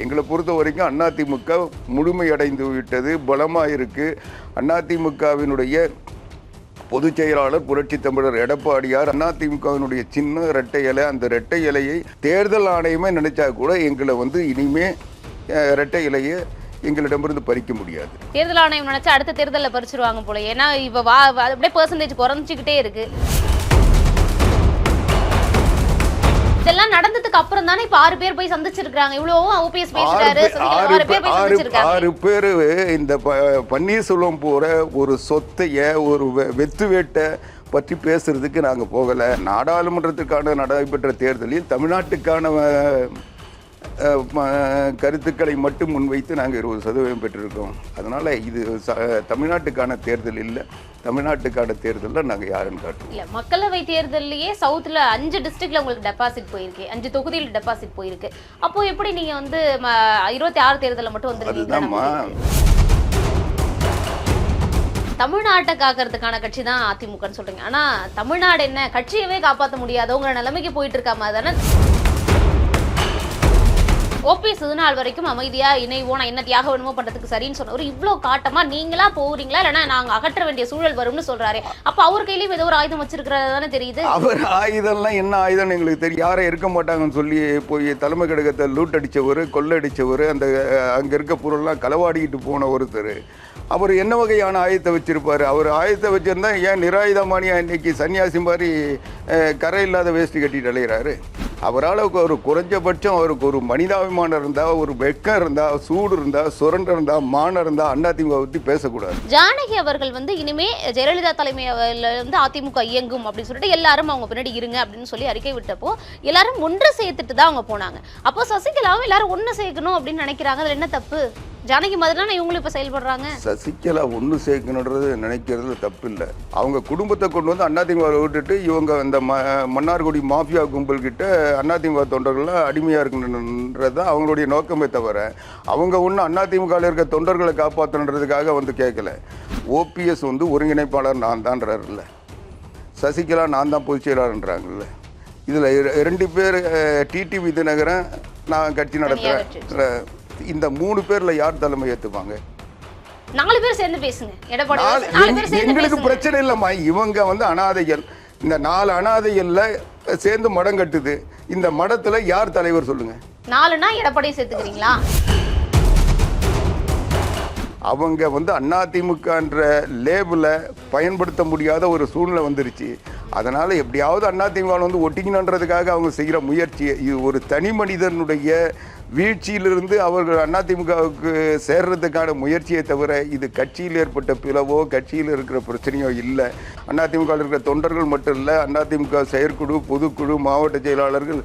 எங்களை பொறுத்த வரைக்கும் அதிமுக முழுமையடைந்து விட்டது பலமாக இருக்குது அதிமுகவினுடைய பொதுச் செயலாளர் புரட்சி தமிழர் எடப்பாடியார் அதிமுகவினுடைய சின்ன இரட்டை இலை அந்த இரட்டை இலையை தேர்தல் ஆணையமே நினைச்சா கூட எங்களை வந்து இனிமே ரெட்டை இரட்டை இலையை எங்களிடமிருந்து பறிக்க முடியாது. தேர்தல் ஆணையம் நினைச்சா அடுத்த தேர்தலில் பறிச்சிருவாங்க போல ஏன்னா இப்போ வா அப்படியே பர்சன்டேஜ் குறைஞ்சிக்கிட்டே இருக்கு. இதெல்லாம் நடந்ததுக்கு அப்புறம் தானே இப்ப ஆறு பேர் போய் சந்திச்சிருக்காங்க இவ்வளவும் ஓபிஎஸ் சசிகலா ஆறு பேர் போய் சந்திச்சிருக்காங்க. ஆறு பேர் இந்த பன்னீர்செல்வம் போற ஒரு சொத்தைய ஒரு வெத்து வேட்டை பற்றி பேசுறதுக்கு நாங்கள் போகலை. நாடாளுமன்றத்துக்கான நடைபெற்ற தேர்தலில் தமிழ்நாட்டுக்கான கருத்துக்களை மட்டும் முன்வைத்து நாங்கள் இருபது சதவீதம் பெற்றிருக்கோம். அதனால் இது தமிழ்நாட்டுக்கான தேர்தல் இல்லை. தமிழ்நாட்டுக்கான தேர்தலில் நாங்கள் யாருன்னு காட்டுவோம் இல்ல மக்களவை தேர்தல்லையே சவுத்ல அஞ்சு டிஸ்ட்ரிக்ட்ல உங்களுக்கு டெபாசிட் போயிருக்கு. அஞ்சு தொகுதியில் டெபாசிட் போயிருக்கு. அப்போ எப்படி நீங்க வந்து இருபத்தி ஆறு தேர்தலில் மட்டும் அதுதான்மா வந்துருக்கீங்க தமிழ்நாட்டை காக்கிறதுக்கான கட்சி தான் அதிமுகன்னு சொல்றீங்க. ஆனா தமிழ்நாடு என்ன கட்சியவே காப்பாற்ற முடியாதவங்கிற நிலைமைக்கு போயிட்டு இருக்கா மாதிரி தானே ஓபிஎஸ் இது நாள் வரைக்கும் அமைதியா இணைவோம் நான் என்ன தியாகம் வேணுமோ பண்றதுக்கு சரின்னு சொன்னவர் இவ்ளோ காட்டமா நீங்களா போறீங்களா? இல்லைன்னா நாங்க அகற்ற வேண்டிய சூழல் வரும்னு சொல்றாரு. அப்ப அவர் கையிலயும் ஏதோ ஒரு ஆயுதம் வச்சிருக்கிறது தானே தெரியுது? அவர் ஆயுதம்லாம் என்ன ஆயுதம்னு எங்களுக்கு தெரியும். யாரும் இருக்க மாட்டாங்கன்னு சொல்லி போய் தலைமை கழகத்தை லூட் அடித்தவர் கொள்ளடிச்சவர் அந்த அங்கே இருக்க பொருள்லாம் களவாடிக்கிட்டு போன ஒருத்தர். அவர் என்ன வகையான ஆயுதத்தை வச்சிருப்பாரு? அவர் ஆயுதத்தை வச்சிருந்தா ஏன் நிராயுதமானியா இன்னைக்கு சன்னியாசி மாதிரி கரை இல்லாத வேஷ்டி கட்டிட்டு அலைகிறாரு அவரால் ஒரு குறைஞ்சபட்சம் அவருக்கு ஒரு மனிதாபிமானம் இருந்தால் ஒரு வெக்கம் இருந்தால் சூடு இருந்தால் சுரண்டு இருந்தால் மானம் இருந்தால் அதிமுக பற்றி பேசக்கூடாது. ஜானகி அவர்கள் வந்து இனிமே ஜெயலலிதா தலைமையில வந்து அதிமுக இயங்கும் அப்படின்னு சொல்லிட்டு எல்லாரும் அவங்க பின்னாடி இருங்க அப்படின்னு சொல்லி அறிக்கை விட்டப்போ எல்லாரும் ஒன்று சேர்த்துட்டு தான் அவங்க போனாங்க. அப்போ சசிகலாவும் எல்லாரும் ஒன்று சேர்க்கணும் அப்படின்னு நினைக்கிறாங்க. அதில் என்ன தப்பு? ஜானகி மாதிரி தானே இவங்களும் இப்ப செயல்படுறாங்க? சசிகலா ஒன்று சேர்க்கணுன்றது நினைக்கிறது தப்பு இல்லை அவங்க குடும்பத்தை கொண்டு வந்து அதிமுக விட்டுட்டு இவங்க இந்த ம மன்னார்குடி மாஃபியா கும்பல் கிட்ட அதிமுக தொண்டர்கள்லாம் அடிமையாக இருக்கணுன்றது தான் அவங்களுடைய நோக்கமே தவிர அவங்க ஒன்றும் அதிமுகவில் இருக்க தொண்டர்களை காப்பாற்றணுன்றதுக்காக வந்து கேட்கல ஓபிஎஸ் வந்து ஒருங்கிணைப்பாளர் நான் தான்றாருல்ல சசிகலா நான் தான் பொதுச் செயலாளர்ன்றாங்கல்ல. இதில் ரெண்டு பேர் டிடிவி தினகரன் நான் கட்சி நடத்துகிறேன் இந்த மூணு பேரில் யார் தலைமை ஏற்றுப்பாங்க நாலு பேர் சேர்ந்து பேசுங்க. எடப்பாடி எங்களுக்கு பிரச்சனை இல்லைம்மா. இவங்க வந்து அனாதைகள். இந்த நாலு அனாதைகள்ல சேர்ந்து மடம் கட்டுது. இந்த மடத்துல யார் தலைவர் சொல்லுங்க? நாலுனா எடப்பாடியை சேர்த்துக்கிறீங்களா? அவங்க வந்து அதிமுகன்ற லேபிள பயன்படுத்த முடியாத ஒரு சூழ்நிலை வந்துருச்சு. அதனால எப்படியாவது அதிமுக வந்து ஒட்டிக்கணுன்றதுக்காக அவங்க செய்கிற முயற்சி இது ஒரு தனி மனிதனுடைய வீழ்ச்சியிலிருந்து அவர்கள் அதிமுகவுக்கு சேர்றதுக்கான முயற்சியை தவிர இது கட்சியில் ஏற்பட்ட பிளவோ கட்சியில் இருக்கிற பிரச்சனையோ இல்லை. அதிமுகவில் இருக்கிற தொண்டர்கள் மட்டும் இல்லை அதிமுக செயற்குழு பொதுக்குழு மாவட்ட செயலாளர்கள்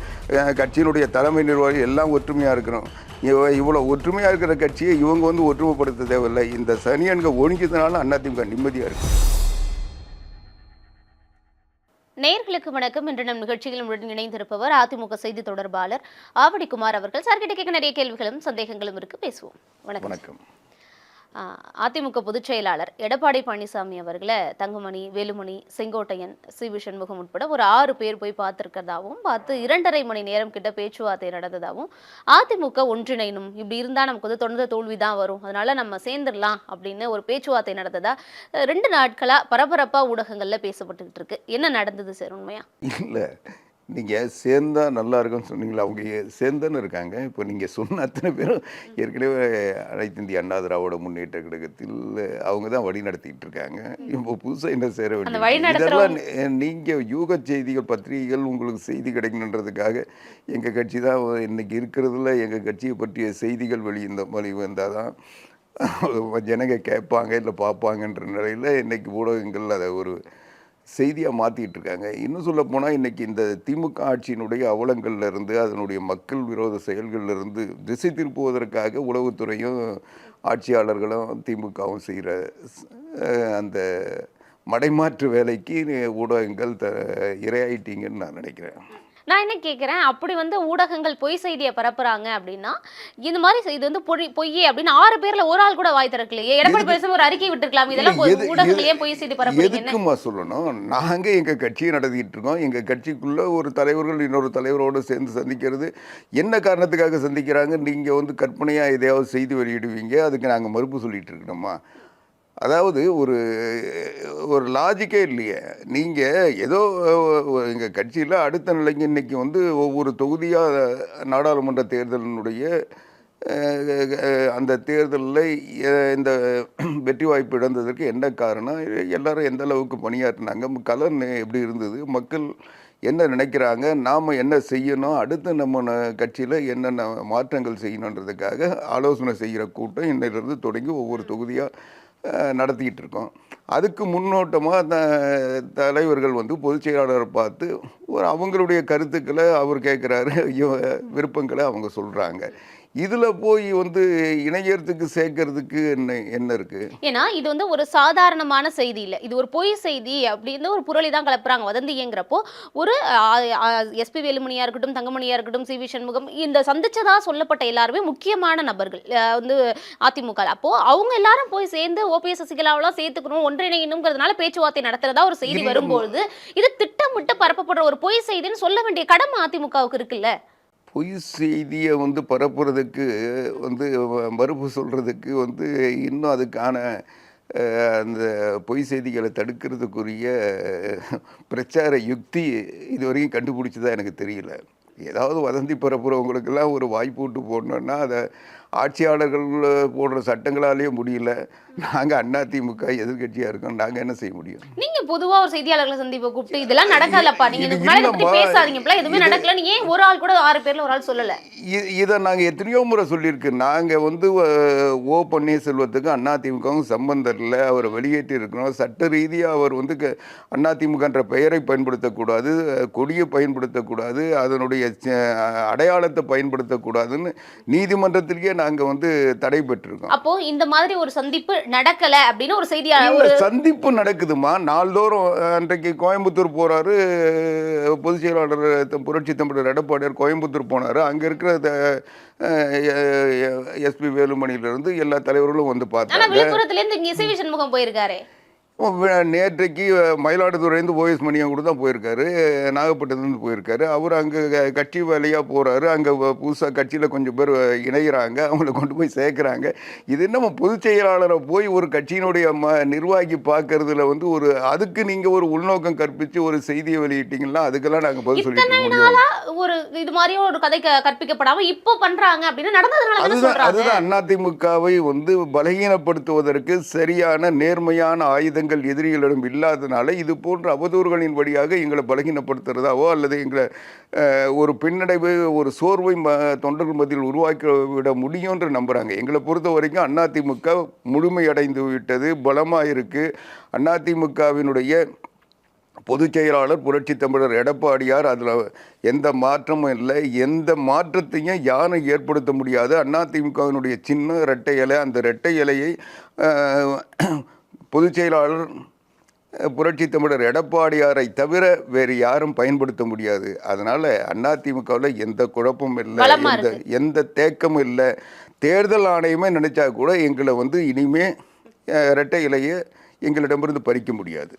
கட்சியினுடைய தலைமை நிர்வாகி எல்லாம் ஒற்றுமையாக இருக்கிறோம் இவ இவ்வளோ ஒற்றுமையாக இருக்கிற கட்சியை இவங்க வந்து ஒற்றுமைப்படுத்த தேவையில்லை. இந்த சனியன்கள் ஒழிஞ்சதுனால அதிமுக நிம்மதியாக இருக்கும் நேர்களுக்கு வணக்கம். இன்று நம் நிகழ்ச்சியில் உடன் இணைந்திருப்பவர் அதிமுக செய்தி தொடர்பாளர் ஆவடிக்குமார் அவர்கள். சார்கிட்ட கேட்க நிறைய கேள்விகளும் சந்தேகங்களும் இருக்கு. பேசுவோம். வணக்கம். வணக்கம். அதிமுக பொதுச் செயலாளர் எடப்பாடி பழனிசாமி அவர்களை தங்கமணி வேலுமணி செங்கோட்டையன் சி. வி. சண்முகம் உட்பட ஒரு ஆறு பேர் போய் பார்த்துருக்கிறதாகவும் பார்த்து இரண்டரை மணி நேரம் கிட்ட பேச்சுவார்த்தை நடந்ததாகவும் அதிமுக ஒன்றிணைணும் இப்படி இருந்தால் நமக்கு வந்து தொடர்ந்து தோல்வி தான் வரும். அதனால நம்ம சேர்ந்துடலாம் அப்படின்னு ஒரு பேச்சுவார்த்தை நடந்ததா ரெண்டு நாட்களா பரபரப்பாக ஊடகங்களில் பேசப்பட்டுக்கிட்டு இருக்கு. என்ன நடந்தது சார் உண்மையா? இல்லை. நீங்கள் சேர்ந்தா நல்லா இருக்கும்னு சொன்னீங்களா? அவங்க சேர்ந்துன்னு இருக்காங்க. இப்போ நீங்கள் சொன்ன அத்தனை பேரும் ஏற்கனவே அனைத்து இந்திய அண்ணா திராவிட முன்னேற்ற கழகத்தில் அவங்க தான் வழி நடத்திட்டு இருக்காங்க. இப்போ புதுசாக என்ன சேர நடத்துறவங்க- இதெல்லாம் நீங்கள் யூக செய்திகள் பத்திரிகைகள் உங்களுக்கு செய்தி கிடைக்கணுன்றதுக்காக எங்கள் கட்சி தான் இன்னைக்கு இருக்கிறதுல எங்கள் கட்சியை பற்றிய செய்திகள் வெளியிருந்த வழி வந்தால் தான் ஜனங்க கேட்பாங்க இல்லை பார்ப்பாங்கன்ற நிலையில் இன்னைக்கு ஊடகங்கள் அதை ஒரு செய்தியாக மாற்றிட்டு இருக்காங்க இன்னும் சொல்ல போனால் இன்றைக்கி இந்த திமுக ஆட்சியினுடைய அவலங்கள்லேருந்து அதனுடைய மக்கள் விரோத செயல்கள்லேருந்து திசை திருப்புவதற்காக உளவுத்துறையும் ஆட்சியாளர்களும் திமுகவும் செய்கிற அந்த மடைமாற்று வேலைக்கு ஊடகங்கள் த இரையாயிட்டீங்கன்னு நான் நினைக்கிறேன். நான் என்ன கேட்குறேன் அப்படி வந்து ஊடகங்கள் பொய் செய்தியை பரப்புறாங்க அப்படின்னா இந்த மாதிரி இது வந்து பொய் பொய்யே அப்படின்னு ஆறு பேர்ல ஒரு ஆள் கூட வாய் திறக்கலையே. எடப்பாடி? பழனிசாமி ஒரு அறிக்கை விட்டுருக்கலாம்? இதெல்லாம் பொய்- ஊடகங்கள் ஏன் பொய் செய்தி பரப்புறீங்கன்னு? எதுக்குமா சொல்லணும்? நாங்க எங்க கட்சியை நடத்திட்டு இருக்கோம். எங்க கட்சிக்குள்ள ஒரு தலைவர்கள் இன்னொரு தலைவரோடு சேர்ந்து சந்திக்கிறது. என்ன காரணத்துக்காக சந்திக்கிறாங்க? நீங்க வந்து கற்பனையா எதையாவது செய்தி வெளியிடுவீங்க. அதுக்கு நாங்க மறுப்பு சொல்லிட்டு இருக்கணுமா? அதாவது ஒரு ஒரு லாஜிக்கே இல்லையே. நீங்கள் ஏதோ எங்கள் கட்சியில் அடுத்த நிலைக்கு இன்னைக்கு வந்து ஒவ்வொரு தொகுதியாக நாடாளுமன்ற தேர்தலினுடைய அந்த தேர்தலில் இந்த வெற்றி வாய்ப்பு இழந்ததற்கு என்ன காரணம்? எல்லோரும் எந்த அளவுக்கு பணியாற்றினாங்க? கலன் எப்படி இருந்தது? மக்கள் என்ன நினைக்கிறாங்க? நாம் என்ன செய்யணும்? அடுத்து நம்ம கட்சியில் என்னென்ன மாற்றங்கள் செய்யணுன்றதுக்காக ஆலோசனை செய்கிற கூட்டம் இன்னிலிருந்து தொடங்கி ஒவ்வொரு தொகுதியாக நடத்திக்கிட்டு இருக்கோம் அதுக்கு முன்னோட்டமாக த தலைவர்கள் வந்து பொதுச் செயலாளரை பார்த்து ஒரு அவங்களுடைய கருத்துக்களை அவர் கேட்குறாரு விருப்பங்களை அவங்க சொல்கிறாங்க இதில் போய் வந்து இணையத்துக்கு சேர்க்கறதுக்கு என்ன என்ன இருக்குது ஏன்னா இது வந்து ஒரு சாதாரணமான செய்தி இல்ல. இது ஒரு பொய் செய்தி அப்படின்னு ஒரு புரளி தான் கலப்புறாங்க. வதந்திங்கிறப்போ ஒரு எஸ்பி வேலுமணியா இருக்கட்டும் தங்கமணியா இருக்கட்டும் சி வி சண்முகம் இந்த சந்திச்சதா சொல்லப்பட்ட எல்லாருமே முக்கியமான நபர்கள் வந்து அதிமுக அப்போ அவங்க எல்லாரும் போய் சேர்ந்து ஓபிஎஸ் சசிகலாவெல்லாம் சேர்த்துக்கணும் ஒன்றிணையணுங்கிறதுனால பேச்சுவார்த்தை நடத்துறதா ஒரு செய்தி இல்ல, வரும்பொழுது இது திட்டமிட்டு பரப்பப்படுற ஒரு பொய் செய்தின்னு சொல்ல வேண்டிய கடமை அதிமுகவுக்கு இருக்குல்ல? பொய் செய்தியை வந்து பரப்புறதுக்கு வந்து மறுப்பு சொல்கிறதுக்கு வந்து இன்னும் அதுக்கான அந்த பொய் செய்திகளை தடுக்கிறதுக்குரிய பிரச்சார யுக்தி இது வரைக்கும் கண்டுபிடிச்சதா எனக்கு தெரியல. ஏதாவது வதந்தி பரப்புறவங்களுக்கெல்லாம் ஒரு வாய்ப்பு விட்டு போடணுன்னா அதை ஆட்சியாளர்கள் போடுற சட்டங்களாலேயே முடியல. நாங்கள் அதிமுக எதிர்க்கட்சியாக இருக்கோம். நாங்கள் என்ன செய்ய முடியும்? நீங்க பொதுவா ஒரு செய்தியாளர்களை சந்திப்பை கூப்பிட்டு இதெல்லாம் நடக்கலப்பா நீங்க இது இதுக்கு முன்னாடி இதை பத்தி இல்லம்மா. பேசாதீங்கப்பா எதுவுமே நடக்கலன்னு ஏன் ஒரு ஆள் கூட ஆறு பேர்ல ஒரு ஆள் சொல்லல? இதை நாங்கள் எத்தனையோ முறை சொல்லியிருக்கு. நாங்கள் வந்து ஓ பன்னீர்செல்வத்துக்கு அதிமுகவும் சம்பந்தம் இல்லை. அவரை வெளியேற்றி இருக்கிறோம். சட்ட ரீதியாக அவர் வந்து க- அதிமுகன்ற பெயரை பயன்படுத்தக்கூடாது கொடியை பயன்படுத்தக்கூடாது அதனுடைய அடையாளத்தை பயன்படுத்தக்கூடாதுன்னு நீதிமன்றத்திலேயே நாங்கள் வந்து தடை பெற்றிருக்கோம். அப்போ இந்த மாதிரி ஒரு சந்திப்பு நடக்கல அப்படின்னு ஒரு செய்தியா இல்ல, ஒரு சந்திப்பு நடக்குதுமா நாள்தோறும் அன்றைக்கு கோயம்புத்தூர் போறாரு அஹ், பொதுச் செயலாளர் புரட்சி தமிழர் எடப்பாடியார் கோயம்புத்தூர் போனாரு. அங்க இருக்கிற எஸ்பி வேலுமணியிலிருந்து எல்லா தலைவர்களும் வந்து பார்த்தாங்க. விழுப்புரத்துல இருந்து இங்க இசை சண்முகம் போயிருக்காரு. நேற்றைக்கு மயிலாடுதுறையிலேருந்து ஓஎஸ் மணியம் கூட தான் போயிருக்காரு. நாகப்பட்டினத்துலேருந்து போயிருக்காரு. அவர் அங்கே கட்சி வேலையாக போகிறாரு அங்கே புதுசாக கட்சியில் கொஞ்சம் பேர் இணைகிறாங்க அவங்கள கொண்டு போய் சேர்க்குறாங்க. இது என்னமோ பொதுச் செயலாளரை போய் ஒரு கட்சியினுடைய ம நிர்வாகி பார்க்கறதுல வந்து ஒரு அதுக்கு நீங்கள் ஒரு உள்நோக்கம் கற்பித்து ஒரு செய்தியை வெளியிட்டீங்கன்னா அதுக்கெல்லாம் நாங்கள் பதில் சொல்லிட்டு முடியும் ஒரு இது மாதிரி ஒரு கதை க- கற்பிக்கப்படாம இப்போ பண்றாங்க அப்படின்னு நடந்ததுனால தானே அதுதான் அதுதான். அதிமுகவை வந்து பலகீனப்படுத்துவதற்கு சரியான நேர்மையான ஆயுதங்கள் எதிரிகளிடம் இல்லாதனால இது போன்ற அவதூறுகளின் வழியாக எங்களை பலகீனப்படுத்துறதாவோ அல்லது எங்களை ஒரு பின்னடைவு ஒரு சோர்வை ம தொண்டர்கள் மத்தியில் உருவாக்கி விட முடியும்னு நம்புகிறாங்க எங்களை பொறுத்த வரைக்கும் அதிமுக முழுமையடைந்து விட்டது பலமாக இருக்குது அதிமுகவினுடைய பொதுச் செயலாளர் புரட்சி தமிழர் எடப்பாடியார் அதில் எந்த மாற்றமும் இல்லை. எந்த மாற்றத்தையும் யாரும் ஏற்படுத்த முடியாது. அதிமுகவினுடைய சின்ன இரட்டை இலை அந்த இரட்டை இலையை பொதுச் செயலாளர் புரட்சி தமிழர் எடப்பாடியாரை தவிர வேறு யாரும் பயன்படுத்த முடியாது. அதனால் அதிமுகவில் எந்த குழப்பமும் இல்லை எந்த எந்த தேக்கமும் இல்லை. தேர்தல் ஆணையமே நினைச்சா கூட எங்களை வந்து இனிமே இரட்டை இலையை எங்களிடமிருந்து பறிக்க முடியாது.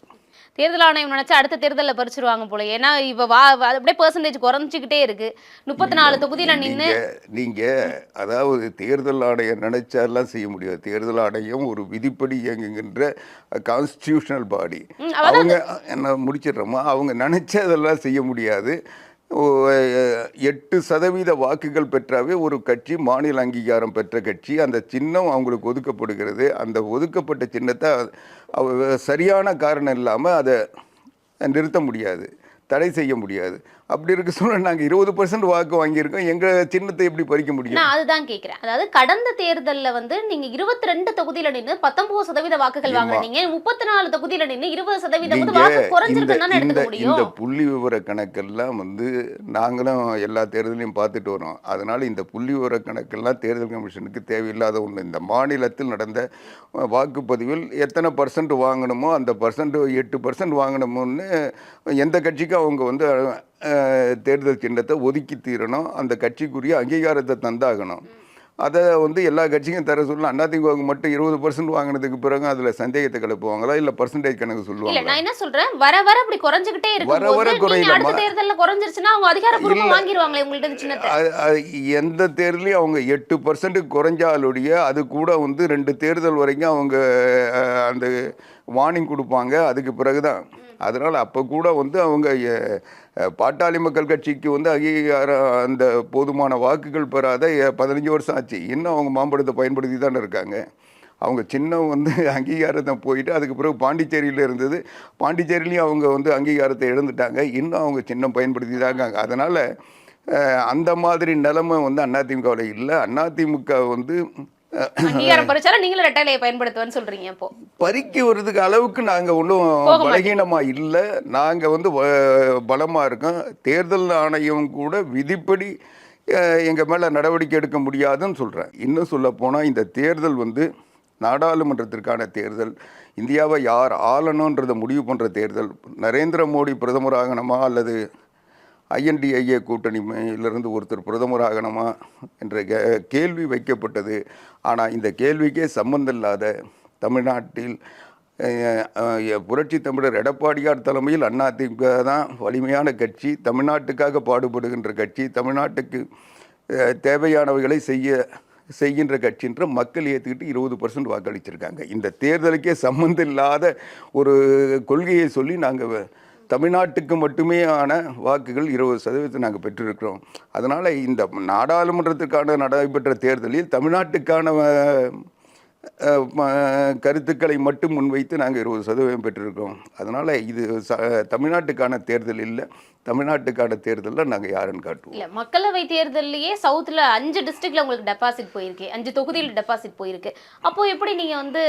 தேர்தல் ஆணையம் நினைச்சா அடுத்த தேர்தல்ல பறிச்சிருவாங்க போல. ஏன்னா இவ வா அப்படியே பெர்சன்டேஜ் குறைஞ்சிக்கிட்டே இருக்கு. முப்பத்தி நாலு தொகுதியில நின்னு நீங்க நீங்க அதாவது தேர்தல் ஆணையம் நினைச்சாலாம் செய்ய முடியாது. தேர்தல் ஆணையம் ஒரு விதிப்படி இயங்குகின்ற கான்ஸ்டியூஷனல் பாடி அவங்க என்ன முடிச்சிடுறோமா? அவங்க நினைச்சதெல்லாம் செய்ய முடியாது. எட்டு சதவீத வாக்குகள் பெற்றாவே ஒரு கட்சி மாநில அங்கீகாரம் பெற்ற கட்சி. அந்த சின்னம் அவங்களுக்கு ஒதுக்கப்படுகிறது. அந்த ஒதுக்கப்பட்ட சின்னத்தை சரியான காரணம் இல்லாமல் அதை நிறுத்த முடியாது. தடை செய்ய முடியாது. அப்படி இருக்க சூழ்நிலை நாங்கள் இருபது பர்சன்ட் வாக்கு வாங்கியிருக்கோம். எங்கள் சின்னத்தை எப்படி பறிக்க முடியும்? நான் அதுதான் கேக்குறேன். அதாவது கடந்த தேர்தல்ல வந்து நீங்க இருபத்தி ரெண்டு தொகுதியில நின்னு பத்தொன்பது சதவீத வாக்குகள். வாங்குனீங்க. முப்பத்தி நாலு தொகுதியில நின்னு இருபது சதவீதம் வந்து வாக்கு இந்த குறைஞ்சிருக்குன்னு புள்ளி விவர கணக்கெல்லாம் வந்து நாங்களும் எல்லா தேர்தலையும் பார்த்துட்டு வரோம். அதனால இந்த புள்ளி விவர கணக்கெல்லாம் தேர்தல் கமிஷனுக்கு தேவையில்லாத ஒன்று இந்த மாநிலத்தில் நடந்த வாக்குப்பதிவில் எத்தனை பர்சன்ட் வாங்கணுமோ அந்த பர்சன்ட் எட்டு பர்சன்ட் வாங்கணுமோன்னு எந்த கட்சிக்கும் அவங்க வந்து தேர்தல் சின்னத்தை ஒதுக்கி தீரணும். அந்த கட்சிக்குரிய அங்கீகாரத்தை தந்தாகணும். அதை வந்து எல்லா கட்சிக்கும் தர சொல்லலாம் அதிமுகவுக்கு மட்டும் இருபது பர்சன்ட் வாங்கினதுக்கு பிறகு அதில் சந்தேகத்தை கிளப்புவாங்களா? இல்லை பர்சன்டேஜ் கணக்கு இல்ல சொல்லுவாங்களா நான் என்ன சொல்றேன்? வர வர அப்படி குறைஞ்சுகிட்டே வர வர குறையலம்மா. அடுத்த தேர்தல்ல குறைஞ்சிருச்சுன்னா அவங்க அதிகாரப்பூர்வமா சின்னத்தை? அது- அது எந்த தேர்தலையும் அவங்க எட்டு பர்சன்ட் குறைஞ்சாலுடைய அது கூட வந்து ரெண்டு தேர்தல் வரைக்கும் அவங்க அந்த வார்னிங் கொடுப்பாங்க. அதுக்கு பிறகு தான் அதனால் அப்போ கூட வந்து அவங்க பாட்டாளி மக்கள் கட்சிக்கு வந்து அங்கீகாரம் அந்த போதுமான வாக்குகள் பெறாத பதினஞ்சு வருஷம் ஆச்சு. இன்னும் அவங்க மாம்பழத்தை பயன்படுத்தி தானே இருக்காங்க. அவங்க சின்னம் வந்து அங்கீகாரத்தை போயிட்டு அதுக்கு பிறகு பாண்டிச்சேரியில் இருந்தது. பாண்டிச்சேரியிலையும் அவங்க வந்து அங்கீகாரத்தை இழந்துட்டாங்க. இன்னும் அவங்க சின்னம் பயன்படுத்தி தான் இருக்காங்க அதனால் அந்த மாதிரி நிலைமை வந்து அதிமுகவில் இல்லை. அதிமுக வந்து அங்கீகாரம் பறிச்சாலும் நீங்களும் ரெட்டைலையை பயன்படுத்துவேன்னு சொல்றீங்க இப்போ. பறிக்க வர்றதுக்கு அளவுக்கு நாங்கள் ஒன்றும் போக பலகீனமாக இல்லை. நாங்கள் வந்து பலமாக இருக்கோம். தேர்தல் ஆணையம் கூட விதிப்படி எங்கள் மேலே நடவடிக்கை எடுக்க முடியாதுன்னு சொல்கிறேன் இன்னும் சொல்ல போனால் இந்த தேர்தல் வந்து நாடாளுமன்றத்திற்கான தேர்தல். இந்தியாவை யார் ஆளணுன்றதை முடிவு பண்ணுற தேர்தல். நரேந்திர மோடி பிரதமராகணுமா அல்லது ஐஎன்டிஐஏ கூட்டணியிலிருந்து ஒருத்தர் பிரதமர் ஆகணுமா என்ற கே- கேள்வி வைக்கப்பட்டது. ஆனால் இந்த கேள்விக்கே சம்பந்தம் இல்லாத தமிழ்நாட்டில் புரட்சி தமிழர் எடப்பாடியார் தலைமையில் அதிமுக தான் வலிமையான கட்சி தமிழ்நாட்டுக்காக பாடுபடுகின்ற கட்சி தமிழ்நாட்டுக்கு தேவையானவைகளை செய்ய செய்கின்ற கட்சின்ற மக்கள் ஏற்றுக்கிட்டு இருபது பர்சன்ட் வாக்களிச்சிருக்காங்க. இந்த தேர்தலுக்கே சம்மந்தம் இல்லாத ஒரு கொள்கையை சொல்லி நாங்கள் தமிழ்நாட்டுக்கு மட்டுமே ஆன வாக்குகள் இருபது சதவீதத்தை நாங்கள் பெற்றிருக்கிறோம். அதனால் இந்த நாடாளுமன்றத்துக்கான நடைபெற்ற தேர்தலில் தமிழ்நாட்டுக்கான கருத்துக்களை மட்டும் முன்வைத்து நாங்கள் இருபது சதவீதம் பெற்றிருக்கிறோம். அதனால் இது ச தமிழ்நாட்டுக்கான தேர்தல் இல்லை. தமிழ்நாட்டுக்கான தேர்தலில் நாங்கள் யாருன்னு காட்டுவோம். இல்ல மக்களவை தேர்தல்லையே சவுத்ல அஞ்சு டிஸ்ட்ரிக்ட்ல உங்களுக்கு டெபாசிட் போயிருக்கு. அஞ்சு தொகுதியில் டெபாசிட் போயிருக்கு. அப்போ எப்படி நீங்க வந்து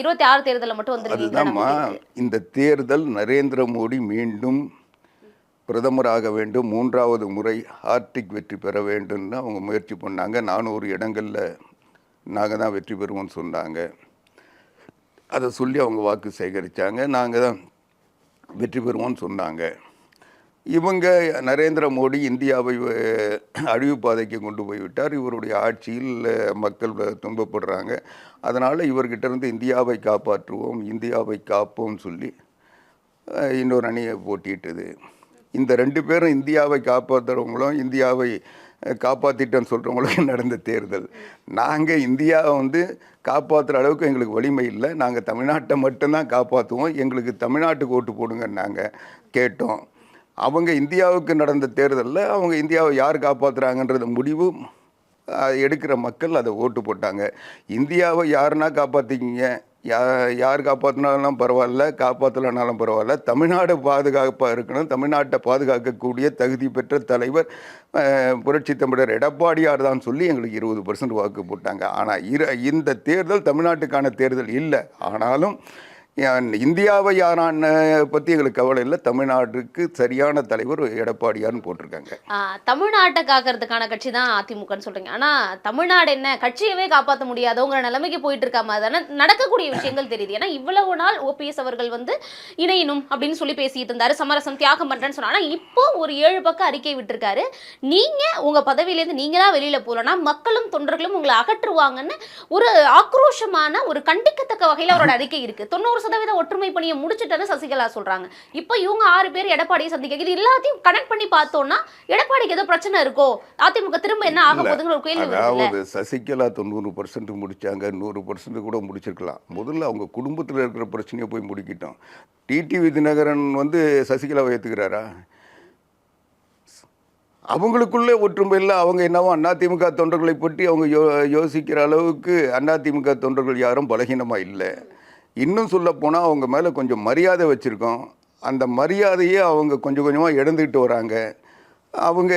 இருபத்தி ஆறு தேர்தல்ல மட்டும் வந்துருக்கீங்க அதுதான்மா இந்த தேர்தல் நரேந்திர மோடி மீண்டும் பிரதமராக வேண்டும். மூன்றாவது முறை ஆர்டிக் வெற்றி பெற வேண்டும்னு அவங்க முயற்சி பண்ணாங்க. நானூறு இடங்களில் நாங்கள் தான் வெற்றி பெறுவோம்னு சொன்னாங்க. அதை சொல்லி அவங்க வாக்கு சேகரித்தாங்க நாங்கள் தான் வெற்றி பெறுவோம்னு சொன்னாங்க. இவங்க நரேந்திர மோடி இந்தியாவை அழிவுப்பாதைக்கு அழிவு பாதைக்கு கொண்டு போய் விட்டார். இவருடைய ஆட்சியில் மக்கள் துன்பப்படுறாங்க. அதனால் இவர்கிட்ட இருந்து இந்தியாவை காப்பாற்றுவோம் இந்தியாவை காப்போம்னு சொல்லி இன்னொரு அணியை போட்டியிட்டது இந்த ரெண்டு பேரும் இந்தியாவை காப்பாற்றுறவங்களும் இந்தியாவை அஹ், சொல்கிறவங்களுக்கு நடந்த தேர்தல். நாங்கள் இந்தியாவை வந்து காப்பாற்றுற அளவுக்கு எங்களுக்கு வலிமை இல்லை. நாங்கள் தமிழ்நாட்டை மட்டும்தான் காப்பாற்றுவோம் எங்களுக்கு தமிழ்நாட்டுக்கு ஓட்டு போடுங்க நாங்கள் கேட்டோம். அவங்க இந்தியாவுக்கு நடந்த தேர்தலில் அவங்க இந்தியாவை யார் காப்பாற்றுறாங்கன்றது முடிவு எடுக்கிற மக்கள் அதை ஓட்டு போட்டாங்க. இந்தியாவை யாருன்னா காப்பாற்றிக்கிங்க யா யார் காப்பாற்றினாலும் பரவாயில்ல காப்பாற்றலனாலும் பரவாயில்ல. தமிழ்நாடு பாதுகாப்பாக இருக்கணும். தமிழ்நாட்டை பாதுகாக்கக்கூடிய தகுதி பெற்ற தலைவர் புரட்சி தமிழர் எடப்பாடியார் தான் சொல்லி எங்களுக்கு இருபது பர்சன்ட் வாக்கு போட்டாங்க. ஆனால் இர இந்த தேர்தல் தமிழ்நாட்டுக்கான தேர்தல் இல்லை. ஆனாலும் இந்தியாவை யாரான பற்றி எங்களுக்கு கவலை இல்லை. தமிழ்நாட்டுக்கு சரியான தலைவர் எடப்பாடியார்னு போட்டிருக்காங்க. தமிழ்நாட்டை காக்கிறதுக்கான கட்சி தான் அதிமுகன்னு சொல்றீங்க. ஆனால் தமிழ்நாடு என்ன? கட்சியவே காப்பாற்ற முடியாதோங்கிற நிலைமைக்கு போயிட்டு இருக்க மாதிரி தானே நடக்கக்கூடிய விஷயங்கள் தெரியுது. ஏன்னா இவ்வளவு நாள் ஓபிஎஸ் அவர்கள் வந்து இணையணும் அப்படின்னு சொல்லி பேசிட்டு இருந்தாரு. சமரசம் தியாகம் பண்ணுறேன்னு சொன்னால் ஆனால் இப்போ ஒரு ஏழு பக்கம் அறிக்கை விட்டிருக்காரு. நீங்கள் உங்கள் பதவியிலேருந்து நீங்க தான் போகலன்னா மக்களும் தொண்டர்களும் உங்களை அகற்றுவாங்கன்னு ஒரு ஆக்ரோஷமான ஒரு கண்டிக்கத்தக்க வகையில் அவரோட அறிக்கை இருக்குது தொண்ணூறு சதவீத ஒற்றுமை பணியை முடிச்சிட்டேன்னு சசிகலா சொல்றாங்க. இப்போ இவங்க ஆறு பேர் எடப்பாடியை சந்திக்க இது எல்லாத்தையும் கனெக்ட் பண்ணி பார்த்தோம்னா எடப்பாடிக்கு ஏதோ பிரச்சனை இருக்கோ? அதிமுக திரும்ப என்ன ஆக போகுதுங்கிற ஒரு கேள்வி அதாவது சசிகலா தொண்ணூறு பர்சன்ட் முடிச்சாங்க நூறு பர்சன்ட் கூட முடிச்சிருக்கலாம். முதல்ல அவங்க குடும்பத்தில் இருக்கிற பிரச்சனையை போய் முடிக்கிட்டோம். டிடிவி தினகரன் வந்து சசிகலாவை ஏற்றுக்கிறாரா அவங்களுக்குள்ளே ஒற்றுமை இல்லை. அவங்க என்னவோ அதிமுக தொண்டர்களை பற்றி அவங்க யோ யோசிக்கிற அளவுக்கு அதிமுக தொண்டர்கள் யாரும் பலகீனமாக இல்லை. இன்னும் சொல்ல போனால் அவங்க மேலே கொஞ்சம் மரியாதை வச்சுருக்கோம். அந்த மரியாதையே அவங்க கொஞ்சம் கொஞ்சமாக இழந்துக்கிட்டு வராங்க. அவங்க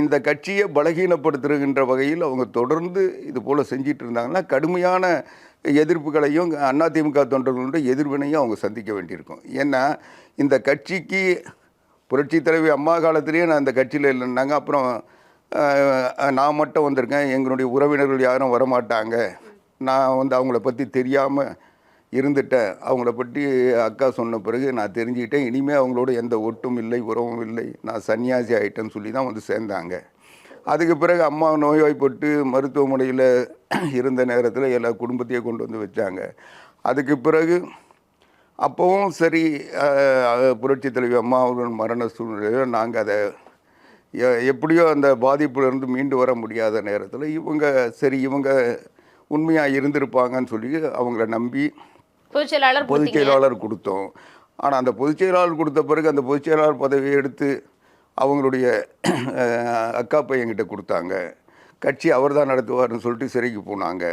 இந்த கட்சியை பலகீனப்படுத்துகின்ற வகையில் அவங்க தொடர்ந்து இது போல் செஞ்சிட்டு இருந்தாங்கன்னா கடுமையான எதிர்ப்புகளையும் அதிமுக தொண்டர்களுடைய எதிர்வினையும் அவங்க சந்திக்க வேண்டியிருக்கும். ஏன்னா இந்த கட்சிக்கு புரட்சி தலைவி அம்மா காலத்திலேயே நான் இந்த கட்சியில் இல்லைன்னாங்க. அப்புறம் நான் மட்டும் வந்திருக்கேன். எங்களுடைய உறவினர்கள் யாரும் வரமாட்டாங்க. நான் வந்து அவங்கள பற்றி தெரியாமல் இருந்துட்டேன். அவங்கள பற்றி அக்கா சொன்ன பிறகு நான் தெரிஞ்சுக்கிட்டேன். இனிமேல் அவங்களோட எந்த ஒட்டும் இல்லை உறவும் இல்லை. நான் சன்னியாசி ஆகிட்டேன்னு சொல்லி தான் வந்து சேர்ந்தாங்க. அதுக்கு பிறகு அம்மா நோய்வாய்ப்பட்டு மருத்துவமனையில் இருந்த நேரத்தில் எல்லா குடும்பத்தையும் கொண்டு வந்து வச்சாங்க. அதுக்கு பிறகு அப்போவும் சரி புரட்சி தலைவி அம்மாவுடன் மரண சூழ்நிலையில் நாங்கள் அதை எ- எப்படியோ அந்த பாதிப்புலேருந்து மீண்டு வர முடியாத நேரத்தில் இவங்க சரி இவங்க உண்மையாக இருந்திருப்பாங்கன்னு சொல்லி அவங்கள நம்பி பொதுச் செயலாளர் பொதுச் செயலாளர் கொடுத்தோம். ஆனால் அந்த பொதுச் செயலாளர் கொடுத்த பிறகு அந்த பொதுச் செயலாளர் பதவியை எடுத்து அவங்களுடைய அக்கா பையன்கிட்ட கொடுத்தாங்க. கட்சி அவர் தான் நடத்துவார்னு சொல்லிட்டு சிறைக்கு போனாங்க.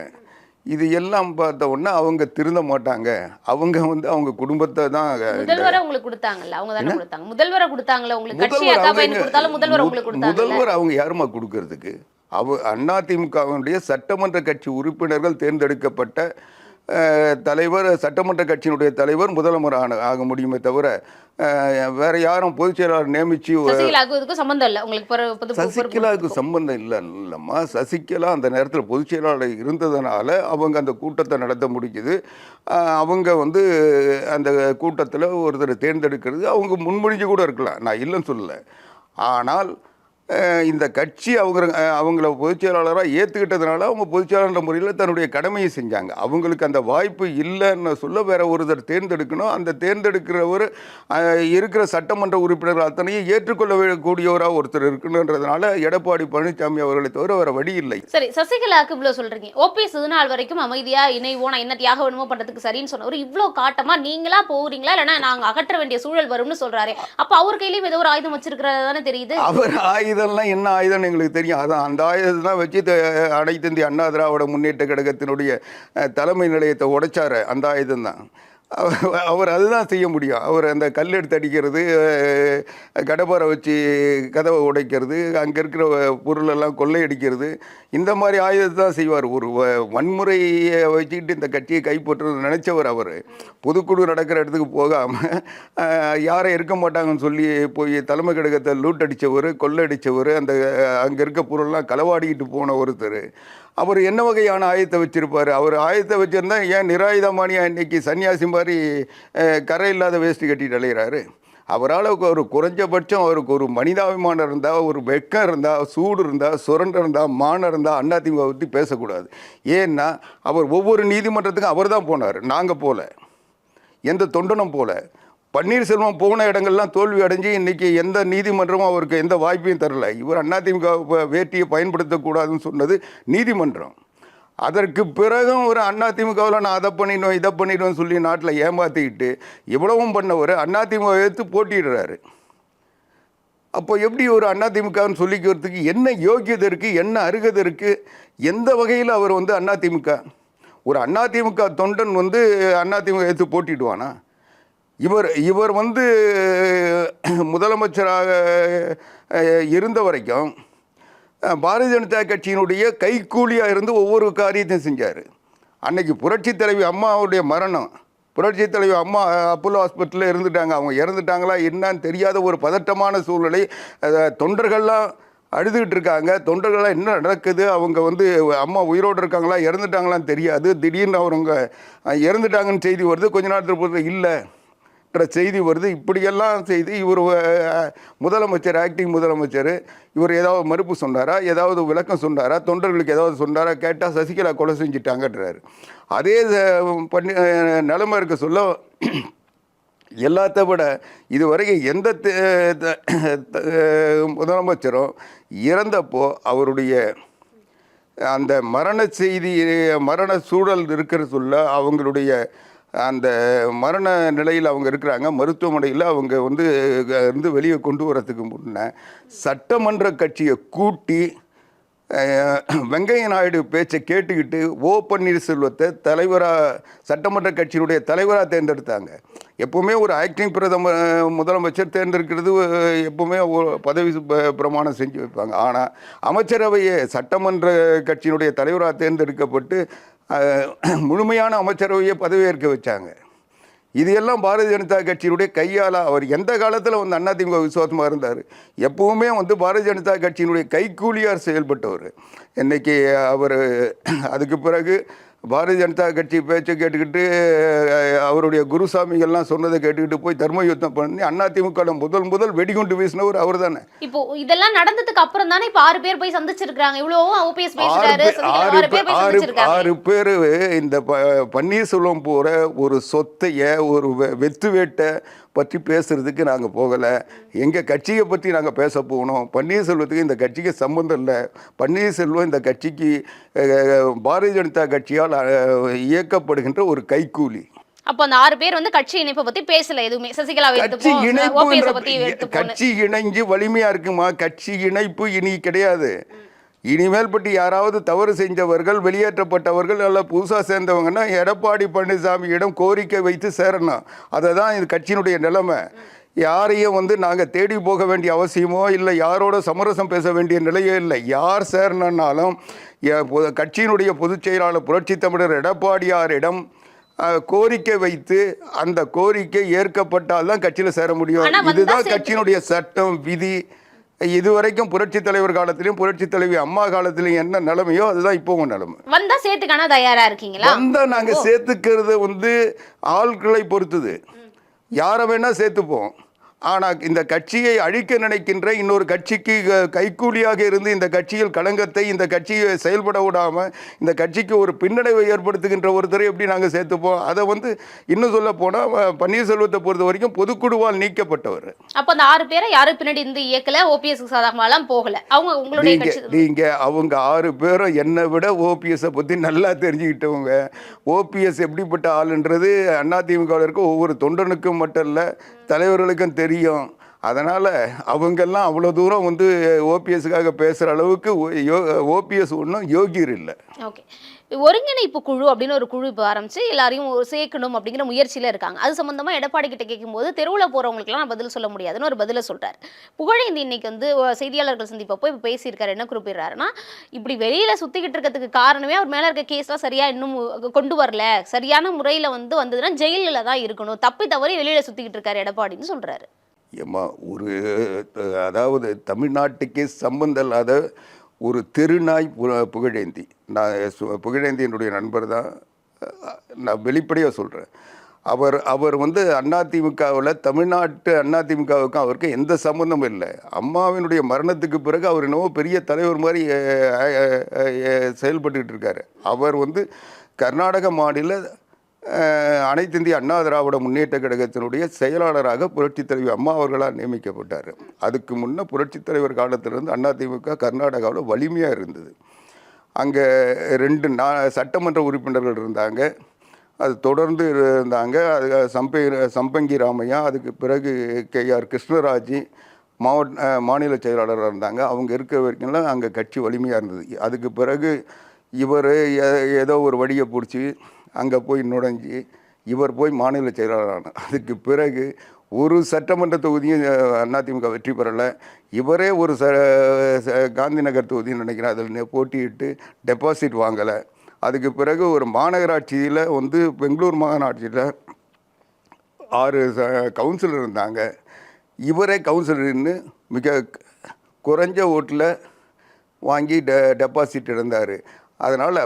இது எல்லாம் பார்த்த உடனே அவங்க திருந்த மாட்டாங்க. அவங்க வந்து அவங்க குடும்பத்தை தான் முதல்வரை உங்களுக்கு கொடுத்தாங்கல்ல அவங்க தானே கொடுத்தாங்க. முதல்வரை கொடுத்தாங்கல்ல உங்களுக்கு கட்சி முதல்வர் அக்கா அவங்க பையன் எங்க- கொடுத்தாலும் முதல்வர் மு- உங்களுக்கு கொடுத்தாங்க முதல்வர் அவங்க யாருமா கொடுக்கறதுக்கு? அவ அதிமுகவினுடைய சட்டமன்ற கட்சி உறுப்பினர்கள் தேர்ந்தெடுக்கப்பட்ட தலைவர் சட்டமன்ற கட்சியினுடைய தலைவர் முதல்வர் ஆக முடியுமே தவிர வேற யாரும் பொதுச் செயலாளர் நியமிச்சு சம்பந்தம் இல்ல. உங்களுக்கு சசிகலாவுக்கு சம்பந்தம் இல்லை இல்லைம்மா. சசிகலா அந்த நேரத்தில் பொதுச் செயலாளர் இருந்ததுனால அவங்க அந்த கூட்டத்தை நடத்த முடிக்குது ஆஹ் அவங்க வந்து அந்த கூட்டத்தில் ஒருத்தர் தேர்ந்தெடுக்கிறது அவங்க முன்மொழிஞ்சு கூட இருக்கலாம். நான் இல்லைன்னு சொல்லலை. ஆனால் இந்த கட்சி அவங்க அவங்கள பொதுச் செயலாளராக ஏற்றுக்கிட்டதுனால அவங்க பொதுச் செயலாளர் முறையில் தன்னுடைய கடமையை செஞ்சாங்க. அவங்களுக்கு அந்த வாய்ப்பு இல்லைன்னு சொல்ல வேற ஒருத்தர் தேர்ந்தெடுக்கணும். அந்த தேர்ந்தெடுக்கிறவர் இருக்கிற சட்டமன்ற உறுப்பினர்கள் அத்தனையும் ஏற்றுக்கொள்ள கூடியவராக ஒருத்தர் இருக்கணுன்றதுனால எடப்பாடி பழனிசாமி அவர்களை தவிர வேற வழி இல்லை. சரி சசிகலாவுக்கு இவ்வளவு சொல்றீங்க. ஓபிஎஸ் இது நாள் வரைக்கும் அமைதியா இணைவோம் நான் என்ன தியாக வேணுமோ பண்றதுக்கு சரின்னு சொன்னவர். இவ்வளவு காட்டமா நீங்களா போறீங்களா இல்லைன்னா நாங்க அகற்ற வேண்டிய சூழல் வரும்னு சொல்றாரு. அப்ப அவர் கையிலயும் ஏதோ ஒரு ஆயுதம் வச்சிருக்கிறதா தானே தெரியுது. அவர் ஆயுதம்லாம் என்ன ஆயுதம்னு எங்களுக்கு தெரியும். அதான் அந்த ஆயுதத்தை தான் வச்சு அனைத்து இந்திய அண்ணா திராவிட முன்னேற்ற கழகத்தினுடைய தலைமை நிலையத்தை உடைச்சாரு அந்த ஆயுதம் தான் அவர் அவர் அதுதான் செய்ய முடியும். அவர் அந்த கல் எடுத்து அடிக்கிறது கடப்பாரை வச்சு கதவை உடைக்கிறது அங்கே இருக்கிற பொருளெல்லாம் கொள்ளையடிக்கிறது இந்த மாதிரி ஆயுதத்தை தான் செய்வார். ஒரு வ- வன்முறையை வச்சுக்கிட்டு இந்த கட்சியை கைப்பற்றுறது நினச்சவர் அவர். பொதுக்குழு நடக்கிற இடத்துக்கு போகாமல் யாரை இருக்க மாட்டாங்கன்னு சொல்லி போய் தலைமை கழகத்தை லூட் அடித்தவர் கொள்ளை அடித்தவர் அந்த அங்கே இருக்க பொருள்லாம் களவாடிக்கிட்டு போன ஒருத்தர். அவர் என்ன வகையான ஆயத்தை வச்சுருப்பார்? அவர் ஆயத்தை வச்சுருந்தா ஏன் நிராயுதமானியா இன்றைக்கி சன்னியாசி மாதிரி கரை இல்லாத வேஷ்டி கட்டிட்டு அலைகிறாரு அவரால் ஒரு குறைஞ்சபட்சம் அவருக்கு ஒரு மனிதாபிமானம் இருந்தால் ஒரு வெக்கம் இருந்தால் சூடு இருந்தால் சுரண்டு இருந்தால் மானம் இருந்தால் அதிமுக பற்றி பேசக்கூடாது. ஏன்னா அவர் ஒவ்வொரு நீதிமன்றத்துக்கும் அவர் தான் போனார். நாங்கள் போகல எந்த தொண்டனும் போகல பன்னீர்செல்வம் போன இடங்கள்லாம் தோல்வி அடைஞ்சு இன்றைக்கி எந்த நீதிமன்றமும் அவருக்கு எந்த வாய்ப்பையும் தரல. இவர் அதிமுக வேட்டியை பயன்படுத்தக்கூடாதுன்னு சொன்னது நீதிமன்றம். அதற்கு பிறகும் ஒரு அதிமுகவில் நான் அதை பண்ணிடுவேன் இதை பண்ணிடுவேன் சொல்லி நாட்டில் ஏமாற்றிக்கிட்டு இவ்வளவும் பண்ணவர் அதிமுக எடுத்து போட்டிடுறாரு அப்போ எப்படி ஒரு அதிமுகன்னு சொல்லிக்கிறதுக்கு என்ன யோக்கியதை இருக்குது என்ன அருகதை இருக்குது எந்த வகையில் அவர் வந்து அதிமுக ஒரு அதிமுக தொண்டன் வந்து அதிமுக எடுத்து போட்டிடுவானா? இவர் இவர் வந்து முதலமைச்சராக இருந்த வரைக்கும் பாரதிய ஜனதா கட்சியினுடைய கைக்கூலியாக இருந்து ஒவ்வொரு காரியத்தையும் செஞ்சார். அன்னைக்கு புரட்சி தலைவி அம்மாவுடைய மரணம். புரட்சி தலைவி அம்மா அப்போலோ ஹாஸ்பிட்டலில் இருந்துட்டாங்க. அவங்க இறந்துட்டாங்களா என்னன்னு தெரியாத ஒரு பதட்டமான சூழ்நிலை. தொண்டர்கள்லாம் அழுதுகிட்டு இருக்காங்க. தொண்டர்கள்லாம் என்ன நடக்குது? அவங்க வந்து அம்மா உயிரோடு இருக்காங்களா? இறந்துட்டாங்களான்னு தெரியாது. திடீர்னு அவங்க இறந்துட்டாங்கன்னு செய்தி வருது. கொஞ்ச நேரத்தில் பொறுத்து இல்லை. என்ற செய்தி வருது. இப்படியெல்லாம் செய்து இவர் முதலமைச்சர் ஆக்டிங் முதலமைச்சர் இவர் ஏதாவது மறுப்பு சொன்னாரா? ஏதாவது விளக்கம் சொன்னாரா? தொண்டர்களுக்கு ஏதாவது சொன்னாரா? கேட்டால் சசிகலா கொலை செஞ்சுட்டாங்கன்றாரு. அதே பண்ணி நிலைமை இருக்க சொல்ல எல்லாத்த விட இதுவரைக்கும் எந்த த- த- முதலமைச்சரும் இறந்தப்போ அவருடைய அந்த மரண செய்தி மரண சூழல் இருக்கிற சொல்ல அவங்களுடைய அந்த மரண நிலையில் அவங்க இருக்கிறாங்க. மருத்துவமனையில் அவங்க வந்து இருந்து வெளியே கொண்டு வரதுக்கு முன்ன சட்டமன்ற கட்சியை கூட்டி அஹ், வெங்கைய நாயுடு பேச்சை கேட்டுக்கிட்டு ஓ பன்னீர்செல்வத்தை தலைவராக சட்டமன்ற கட்சியினுடைய தலைவராக தேர்ந்தெடுத்தாங்க. எப்போவுமே ஒரு ஆக்டிங் பிரதம முதலமைச்சர் தேர்ந்தெடுக்கிறது எப்போவுமே பதவி பிரமாணம் செஞ்சு வைப்பாங்க. ஆனால் அமைச்சரவையை சட்டமன்ற கட்சியினுடைய தலைவராக தேர்ந்தெடுக்கப்பட்டு முழுமையான அமைச்சரவையை பதவியேற்க வச்சாங்க. இது எல்லாம் பாரதிய ஜனதா கட்சியினுடைய கையால் அவர் எந்த காலத்தில் வந்து அதிமுக விசுவாசமாக இருந்தார்? எப்பவுமே வந்து பாரதிய ஜனதா கட்சியினுடைய கைக்கூலியார் செயல்பட்டவர். இன்றைக்கி அவர் அதுக்கு பிறகு பாரதிய ஜனதா கட்சி பேச்சை கேட்டுக்கிட்டு அவருடைய குருசாமிகள்லாம் சொன்னதை கேட்டுக்கிட்டு போய் தர்ம யுத்தம் பண்ணி அதிமுக முதல் முதல் வெடிகுண்டு வீசினவர் அவர் தானே இப்போ இதெல்லாம் நடந்ததுக்கு அப்புறம் தானே இப்ப ஆறு பேர் போய் சந்திச்சிருக்காங்க இவ்வளவு ஓபிஎஸ் ஆறு பேசுறாரு ஆறு பேர் இந்த பன்னீர்செல்வம் போற ஒரு சொத்தைய ஒரு வெத்து வேட்டை பற்றி பேசுறதுக்கு நாங்க போகல. எங்க கட்சியை பற்றி நாங்க பேச போனோம். பன்னீர்செல்வத்துக்கு இந்த கட்சிக்கு சம்பந்தம் இல்லை. பன்னீர்செல்வம் இந்த கட்சிக்கு பாரதிய ஜனதா கட்சியால் இயக்கப்படுகின்ற ஒரு கைக்கூலி. அப்ப அந்த ஆறு பேர் வந்து கட்சி இணைப்பை பத்தி பேசல எதுவுமே. சசிகலாவை கட்சி இணைப்பு கட்சி இணைஞ்சு வலிமையா இருக்குமா? கட்சி இணைப்பு இனி கிடையாது. இனிமேல் பற்றி யாராவது தவறு செஞ்சவர்கள் வெளியேற்றப்பட்டவர்கள் அல்ல புதுசாக சேர்ந்தவங்கன்னா எடப்பாடி பழனிசாமியிடம் கோரிக்கை வைத்து சேரணும். அதை தான் இது கட்சியினுடைய நிலைமை. யாரையும் வந்து நாங்கள் தேடி போக வேண்டிய அவசியமோ இல்லை யாரோட சமரசம் பேச வேண்டிய நிலையோ இல்லை. யார் சேரணுன்னாலும் கட்சியினுடைய பொதுச் செயலாளர் புரட்சி தமிழர் எடப்பாடியாரிடம் கோரிக்கை வைத்து அந்த கோரிக்கை ஏற்கப்பட்டால் தான் கட்சியில் சேர முடியும். இதுதான் கட்சியினுடைய சட்டம் விதி. இதுவரைக்கும் புரட்சி தலைவர் காலத்திலையும் புரட்சி தலைவி அம்மா காலத்திலையும் என்ன நிலைமையோ அதுதான் இப்போவும் நிலைமை. வந்தா சேர்த்துக்கான தயாரா இருக்கீங்களா? வந்தா நாங்க சேர்த்துக்கிறது வந்து ஆட்களை பொறுத்தது. யாரை வேணா சேர்த்துப்போம். ஆனா இந்த கட்சியை அழிக்க நினைக்கின்ற இன்னொரு கட்சிக்கு கைக்கூலியாக இருந்து இந்த கட்சியில் களங்கத்தை இந்த கட்சியை செயல்பட விடாம இந்த கட்சிக்கு ஒரு பின்னடைவை ஏற்படுத்துகின்ற ஒருத்தரை எப்படி நாங்க சேர்த்துப்போம்? அதை வந்து இன்னும் சொல்ல போனா அஹ், பன்னீர்செல்வத்தை பொறுத்த வரைக்கும் பொதுக்குழுவால் நீக்கப்பட்டவர். அப்ப அந்த ஆறு பேரை யாரும் பின்னாடி இருந்து இயக்கல ஓபிஎஸ் சாதகமாலாம் போகல. அவங்க உங்களுடைய நீங்க கட்சி நீங்க அவங்க ஆறு பேரும் என்னை விட ஓபிஎஸ்ஸை பத்தி நல்லா தெரிஞ்சுக்கிட்டவங்க. ஓபிஎஸ் எப்படிப்பட்ட ஆளுன்றது அதிமுகவில் இருக்க ஒவ்வொரு தொண்டனுக்கும் மட்டும் இல்லை தலைவர்களுக்கும் தெரியும். அதனால் அவங்கெல்லாம் அவ்வளோ தூரம் வந்து ஓபிஎஸ்க்காக பேசுகிற அளவுக்கு ஓபிஎஸ் ஒன்றும் யோகியர் இல்லை. ஓகே. ஒருங்கிணைப்பு குழு அப்படின்னு ஒரு குழு இப்போ ஆரம்பிச்சு எல்லாரையும் சேர்க்கணும் அப்படிங்கிற முயற்சியில இருக்காங்க. அது சம்பந்தமா எடப்பாடி கிட்ட கேட்கும்போது தெருவில் போறவங்களுக்குலாம் நான் பதில் சொல்ல முடியாதுன்னு ஒரு பதில சொல்றாரு. புகழேந்தி இன்னைக்கு வந்து செய்தியாளர்கள் சந்திப்பப்போ இப்போ பேசியிருக்காரு என்ன குறிப்பிடுறாருன்னா இப்படி வெளியில சுத்திக்கிட்டு இருக்கிறதுக்கு காரணமே அவர் மேல இருக்க கேஸ்லாம் சரியா இன்னும் கொண்டு வரல. சரியான முறையில வந்து வந்ததுன்னா ஜெயிலில் தான் இருக்கணும். தப்பி தவறி வெளியில சுத்திக்கிட்டு இருக்காரு எடப்பாடின்னு சொல்றாரு. ஏம்மா ஒரு அதாவது தமிழ்நாட்டுக்கே சம்பந்தம் இல்லாத ஒரு தெருநாய் பு- புகழேந்தி. நான் புகழேந்தியனுடைய புகழேந்தி என்னுடைய நண்பர் தான். நான் வெளிப்படையாக சொல்கிறேன் அவர் அவர் வந்து அதிமுகவில் தமிழ்நாட்டு அதிமுகவுக்கும் அவருக்கு எந்த சம்மந்தமும் இல்லை. அம்மாவினுடைய மரணத்துக்கு பிறகு அவர் என்னவோ பெரிய தலைவர் மாதிரி செயல்பட்டுக்கிட்டு இருக்காரு. அவர் வந்து கர்நாடக மாநில அனைத்து இந்திய அண்ணா திராவிட முன்னேற்ற கழகத்தினுடைய செயலாளராக புரட்சித் தலைவி அம்மா அவர்களால் நியமிக்கப்பட்டார். அதுக்கு முன்னே புரட்சித் தலைவர் காலத்திலிருந்து அதிமுக கர்நாடகாவில் வலிமையாக இருந்தது. அங்கே ரெண்டு நா சட்டமன்ற உறுப்பினர்கள் இருந்தாங்க. அது தொடர்ந்து இருந்தாங்க. அது சம்பை சம்பங்கி ராமையா அதுக்கு பிறகு கே ஆர் கிருஷ்ணராஜ் மாவட்ட மாநில செயலாளராக இருந்தாங்க. அவங்க இருக்கிற வரைக்கும்லாம் அங்கே கட்சி வலிமையாக இருந்தது. அதுக்கு பிறகு இவர் ஏதோ ஒரு வழியை பிடிச்சி அங்கே போய் நுழைஞ்சி இவர் போய் மாநில செயலாளரானார் அதுக்கு பிறகு ஒரு சட்டமன்ற தொகுதியும் அதிமுக வெற்றி பெறலை. இவரே ஒரு ச காந்தி நகர் தொகுதின்னு நினைக்கிறேன். அதில் போட்டியிட்டு டெபாசிட் வாங்கலை. அதுக்கு பிறகு ஒரு மாநகராட்சியில் வந்து பெங்களூர் மாநகராட்சியில் ஆறு ச- கவுன்சிலர் இருந்தாங்க. இவரே கவுன்சிலர்னு மிக குறைஞ்ச ஓட்டில் வாங்கி டெ டெபாசிட் இருந்தார் அதனால்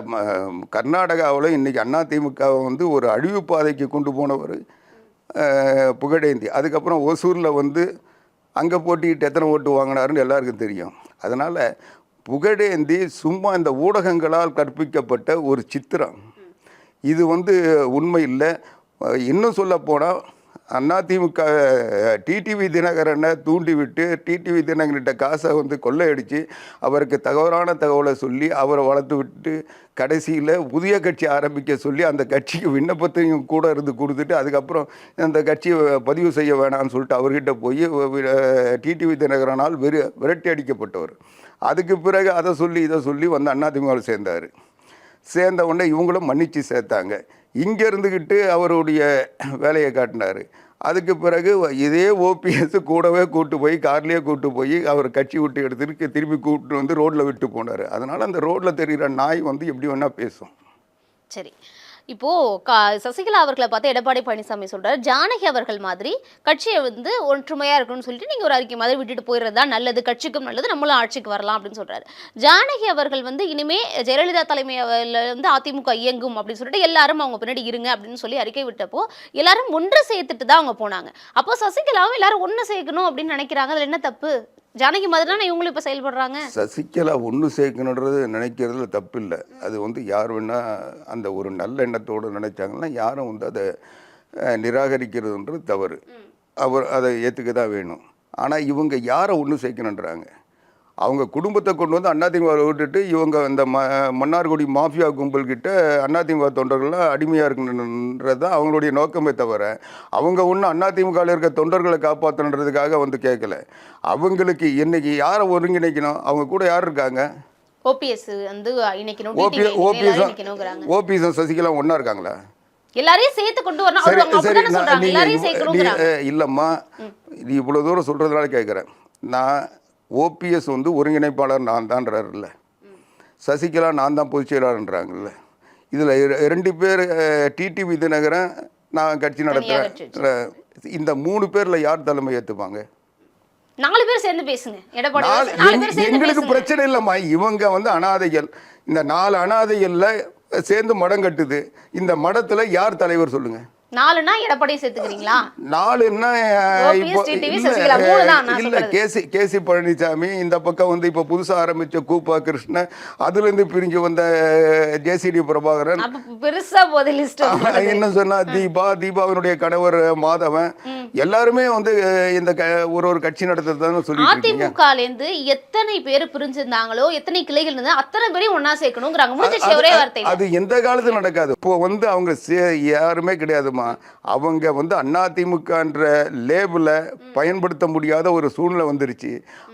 கர்நாடகாவில் இன்றைக்கி அதிமுகவை வந்து ஒரு அழிவு பாதைக்கு கொண்டு போனவர் புகழேந்தி. அதுக்கப்புறம் ஒசூரில் வந்து அங்கே போட்டிக்கிட்டு எத்தனை ஓட்டு வாங்கினாருன்னு எல்லாருக்கும் தெரியும். அதனால் புகழேந்தி சும்மா இந்த ஊடகங்களால் கற்பிக்கப்பட்ட ஒரு சித்திரம். இது வந்து உண்மை இல்லை. இன்னும் சொல்லப்போனால் அதிமுக டிடிவி தினகரனை தூண்டிவிட்டு டிடிவி தினகரன்கிட்ட காசை வந்து கொள்ளையடித்து அவருக்கு தகவலான தகவலை சொல்லி அவரை வளர்த்து விட்டு கடைசியில் புதிய கட்சி ஆரம்பிக்க சொல்லி அந்த கட்சிக்கு விண்ணப்பத்தையும் கூட இருந்து கொடுத்துட்டு அதுக்கப்புறம் அந்த கட்சியை பதிவு செய்ய வேணாம்னு சொல்லிட்டு அவர்கிட்ட போய் டிடிவி தினகரனால் வெறு விரட்டி அடிக்கப்பட்டவர். அதுக்கு பிறகு அதை சொல்லி இதை சொல்லி வந்து அதிமுகவில் சேர்ந்தார். சேர்ந்த உடனே இவங்களும் மன்னித்து சேர்த்தாங்க. இங்கே இருந்துக்கிட்டு அவருடைய வேலையை காட்டினார். அதுக்கு பிறகு இதே ஓபிஎஸ் கூடவே கூட்டு போய் கார்லேயே கூட்டு போய் அவர் கட்சி விட்டு எடுத்துட்டு திருப்பி கூப்பிட்டு வந்து ரோட்டில் விட்டு போனார். அதனால் அந்த ரோட்டில் தெரிகிற நாய் வந்து எப்படி வேணால் பேசும். சரி. இப்போ கா சசிகலா அவர்களை பார்த்து எடப்பாடி பழனிசாமி சொல்றாரு. ஜானகி அவர்கள் மாதிரி கட்சியை வந்து ஒற்றுமையா இருக்கணும்னு சொல்லிட்டு நீங்க ஒரு அறிக்கை மாதிரி விட்டுட்டு போயிடுறது தான் நல்லது. கட்சிக்கும் நல்லது நம்மளும் ஆட்சிக்கு வரலாம் அப்படின்னு சொல்றாரு. ஜானகி அவர்கள் வந்து இனிமே ஜெயலலிதா தலைமையில வந்து அதிமுக இயங்கும் அப்படின்னு சொல்லிட்டு எல்லாரும் அவங்க பின்னாடி இருங்க அப்படின்னு சொல்லி அறிக்கை விட்டப்போ எல்லாரும் ஒன்று சேர்த்துட்டு தான் அவங்க போனாங்க. அப்போ சசிகலாவும் எல்லாரும் ஒன்று சேர்க்கணும் அப்படின்னு நினைக்கிறாங்க. அதுல என்ன தப்பு? ஜானகி மாதிரி தானே இவங்களும் இப்ப செயல்படுறாங்க? சசிகலா ஒன்று சேர்க்கணுன்றது நினைக்கிறதுல தப்பு இல்லை அது வந்து யார் வேணா அந்த ஒரு நல்ல எண்ணத்தோடு நினைச்சாங்கன்னா யாரும் வந்து அதை நிராகரிக்கிறதுன்றது தவறு. அவர் அதை ஏற்றுக்க தான் வேணும். ஆனால் இவங்க யாரை ஒன்று சேர்க்கணுன்றாங்க? அவங்க குடும்பத்தை கொண்டு வந்து அதிமுக விட்டுட்டு இவங்க இந்த ம மன்னார்குடி மாஃபியா கும்பல்கிட்ட அதிமுக தொண்டர்கள்லாம் அடிமையாக இருக்கணுன்றது தான் அவங்களுடைய நோக்கமே தவிர அவங்க ஒன்றும் அதிமுகவில் இருக்க தொண்டர்களை காப்பாற்றணுன்றதுக்காக வந்து கேட்கல. அவங்களுக்கு இன்னைக்கு யாரை ஒருங்கிணைக்கணும்? அவங்க கூட யார் இருக்காங்க? ஓபிஎஸ் வந்து இணைக்கணும் ஓபிஎஸ் ஓபிஎஸ் சசிகலா ஒன்றா இருக்காங்க எல்லாரையும் சேர்த்து கொண்டு வரணும். அவங்க இல்லைம்மா. நீ இவ்வளோ தூரம் சொல்கிறதுனால கேட்குறேன். நான் ஓபிஎஸ் வந்து ஒருங்கிணைப்பாளர் நான் தான்றாருல்ல சசிகலா நான் தான் பொதுச் செயலாளர்ன்றாங்கல்ல. இதில் ரெண்டு பேர் டிடிவி தினகரன் நான் கட்சி நடத்துகிறேன் இந்த மூணு பேரில் யார் தலைமை ஏற்றுப்பாங்க நாலு பேர் சேர்ந்து பேசுங்க. எடப்பாடி எங்களுக்கு பிரச்சனை இல்லைம்மா. இவங்க வந்து அனாதைகள். இந்த நாலு அனாதைகளில் சேர்ந்து மடம் கட்டுது. இந்த மடத்தில் யார் தலைவர் சொல்லுங்க? நாலுனா எடப்பாடியை சேர்த்துக்கிறீங்களா? நாலுன்னா இல்ல. கேசி கேசி பழனிசாமி இந்த பக்கம் வந்து இப்போ புதுசா ஆரம்பிச்ச கூப்பா கிருஷ்ணன் அதுலேருந்து பிரிஞ்சு வந்த ஜேசிடி பிரபாகரன். பெருசா போகுது லிஸ்ட் என்ன சொன்னா தீபா தீபாவினுடைய கணவர் மாதவன். எல்லாருமே வந்து இந்த ஒரு ஒரு கட்சி நடத்துறதுன்னு சொல்லிட்டு இருக்கீங்க. அதிமுகல இருந்து எத்தனை பேர் பிரிஞ்சிருந்தாங்களோ எத்தனை கிளைகள் இருந்தா அத்தனை பேரையும் ஒன்னா சேர்க்கணுங்கிறாங்க. ஒரே வார்த்தை அது எந்த காலத்துல நடக்காது. இப்போ வந்து அவங்க யாருமே கிடையாதுமா அவங்க வந்து அதிமுகன்ற லேபிளை பயன்படுத்த முடியாத ஒரு சூழ்நிலை வந்துருச்சு.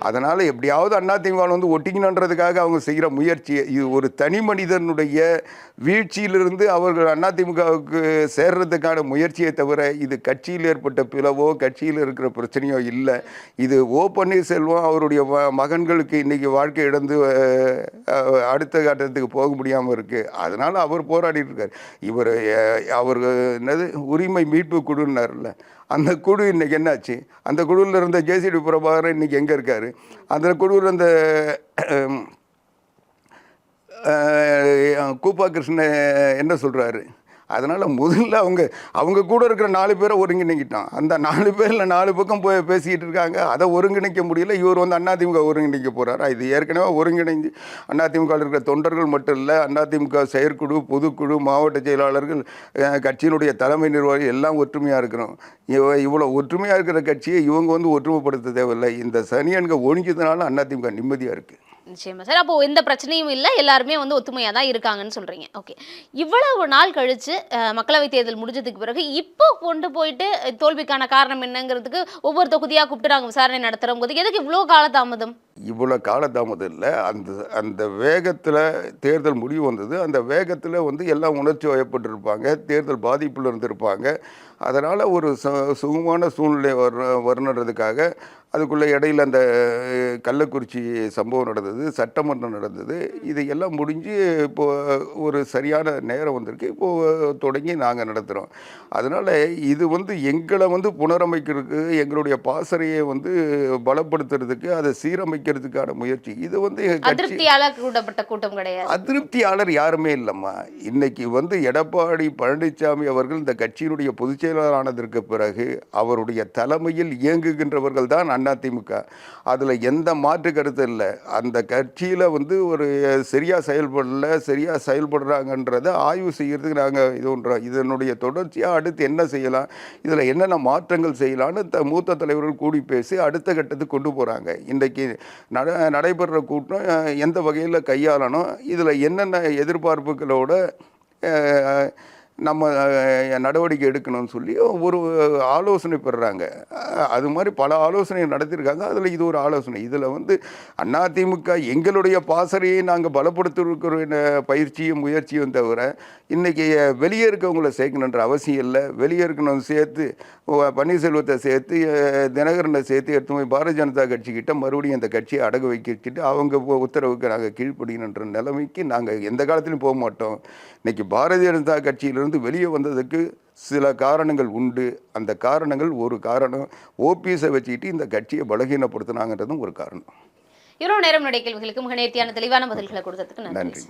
அதனால் எப்படியாவது அதிமுகவில் வந்து ஒட்டிக்கணுன்றதுக்காக அவங்க செய்கிற முயற்சி இது ஒரு தனி மனிதனுடைய வீழ்ச்சியிலிருந்து அவர்கள் அதிமுகவுக்கு சேர்றதுக்கான முயற்சியை தவிர இது கட்சியில் ஏற்பட்ட பிளவோ கட்சியில் இருக்கிற பிரச்சனையோ இல்லை. இது ஓ பன்னீர்செல்வம் அவருடைய மகன்களுக்கு இன்றைக்கி வாழ்க்கை இழந்து அடுத்த கட்டத்துக்கு போக முடியாமல் இருக்குது அதனால் அவர் போராடிட்டு இருக்கார். இவர் அவர் என்னது? உரிமை மீட்பு குழுன்னார்ல அந்த குழு இன்னைக்கு என்னாச்சு? அந்த குழுவில் இருந்த ஜேசிடி பிரபாகரன் இன்றைக்கி எங்கே இருக்கார்? அந்த குழுவில் இருந்த கூப்பா கிருஷ்ணன் என்ன சொல்கிறாரு அதனால் முதல்ல அவங்க அவங்க கூட இருக்கிற நாலு பேரை ஒருங்கிணைக்கிட்டான். அந்த நாலு பேரில் நாலு பக்கம் போய் பேசிக்கிட்டு இருக்காங்க. அதை ஒருங்கிணைக்க முடியல. இவர் வந்து அதிமுக ஒருங்கிணைக்க போகிறாரா இது ஏற்கனவே ஒருங்கிணைஞ்சு அதிமுக இருக்கிற தொண்டர்கள் மட்டும் இல்லை அதிமுக செயற்குழு பொதுக்குழு மாவட்ட செயலாளர்கள் கட்சியினுடைய தலைமை நிர்வாகி எல்லாம் ஒற்றுமையாக இருக்கிறோம். இவ இவ்வளோ ஒற்றுமையாக இருக்கிற கட்சியை இவங்க வந்து ஒற்றுமைப்படுத்த தேவையில்லை. இந்த சனியன்கள் ஒழிஞ்சதுனால அதிமுக நிம்மதியாக இருக்குது நிச்சயமா சார். அப்போ எந்த பிரச்சனையும் இல்லை. எல்லாருமே வந்து ஒத்துமையாக தான் இருக்காங்கன்னு சொல்றீங்க. ஓகே. இவ்வளவு நாள் கழிச்சு மக்களவை மக்களவைத் தேர்தல் முடிஞ்சதுக்கு பிறகு இப்போ கொண்டு போயிட்டு தோல்விக்கான காரணம் என்னங்கிறதுக்கு ஒவ்வொரு தொகுதியா கூப்பிட்டு நாங்கள் விசாரணை நடத்துறோம் எதுக்கு இவ்வளவு காலதாமதம்? இவ்வளோ காலதாமதம் இல்லை. அந்த அந்த வேகத்தில் தேர்தல் முடிவு வந்தது. அந்த வேகத்தில் வந்து எல்லாம் உணர்ச்சி வயப்பட்டிருப்பாங்க. தேர்தல் பாதிப்பில் இருந்திருப்பாங்க. அதனால் ஒரு ச சுகமான சூழ்நிலை வர வரணுன்றதுக்காக அதுக்குள்ளே இடையில அந்த கள்ளக்குறிச்சி சம்பவம் நடந்தது சட்டமன்றம் நடந்தது. இதையெல்லாம் முடிஞ்சு இப்போது ஒரு சரியான நேரம் வந்திருக்கு. இப்போது தொடங்கி நாங்கள் நடத்துகிறோம் அதனால் இது வந்து எங்களை வந்து புனரமைக்கிறதுக்கு எங்களுடைய பாசறையை வந்து பலப்படுத்துறதுக்கு அதை சீரமைக்கிறதுக்கான முயற்சி. இது வந்து அதிருப்தியால கூட்டப்பட்ட கூட்டம் கிடையாது. அதிருப்தியாளர் யாருமே இல்லைம்மா. இன்னைக்கு வந்து எடப்பாடி பழனிசாமி அவர்கள் இந்த கட்சியினுடைய பொதுச் செயலாளர் ஆனதற்கு பிறகு அவருடைய தலைமையில் இயங்குகின்றவர்கள் தான் அதிமுக. அதில் எந்த மாற்று கருத்து இல்லை. அந்த கட்சியில் வந்து ஒரு சரியாக செயல்படல சரியாக செயல்படுறாங்கன்றதை ஆய்வு செய்யறதுக்கு நாங்கள் இது பண்ணுறோம் இதனுடைய தொடர்ச்சியாக அடுத்து என்ன செய்யலாம் இதில் என்னென்ன மாற்றங்கள் செய்யலாம்னு த மூத்த தலைவர்கள் கூடி பேசி அடுத்த கட்டத்துக்கு கொண்டு போகிறாங்க இன்றைக்கி நட நடைபெறுற கூட்டம் எந்த வகையில் கையாளணும் இதில் என்னென்ன எதிர்பார்ப்புகளோட நம்ம நடவடிக்கை எடுக்கணும்னு சொல்லி ஒரு ஆலோசனை பெறுறாங்க. அது மாதிரி பல ஆலோசனை நடத்தியிருக்காங்க. அதில் இது ஒரு ஆலோசனை. இதில் வந்து அதிமுக எங்களுடைய பாசறையை நாங்கள் பலப்படுத்திருக்கிற பயிற்சியும் முயற்சியும் தவிர இன்றைக்கி வெளியே இருக்கவங்கள சேர்க்கணுன்ற அவசியம் இல்லை. வெளியே இருக்கணும் சேர்த்து பன்னீர்செல்வத்தை சேர்த்து தினகரனை சேர்த்து எடுத்து போய் பாரதிய ஜனதா கட்சிக்கிட்ட மறுபடியும் அந்த கட்சியை அடகு வைக்கிட்டு அவங்க உத்தரவுக்கு நாங்கள் கீழ்ப்படியணுன்ற நிலைமைக்கு நாங்கள் எந்த காலத்திலும் போக மாட்டோம். இன்னைக்கு பாரதிய ஜனதா கட்சியிலிருந்து வெளியே வந்ததுக்கு சில காரணங்கள் உண்டு. அந்த காரணங்கள் ஒரு காரணம். ஓபிஎஸை வச்சுக்கிட்டு இந்த கட்சியை பலகீனப்படுத்தினாங்கன்றதும் ஒரு காரணம். இவ்வளவு நேரம் நிறைய கேள்விகளுக்கு மிக நேர்த்தியான தெளிவான பதில்களை கொடுத்ததுக்கு நன்றி.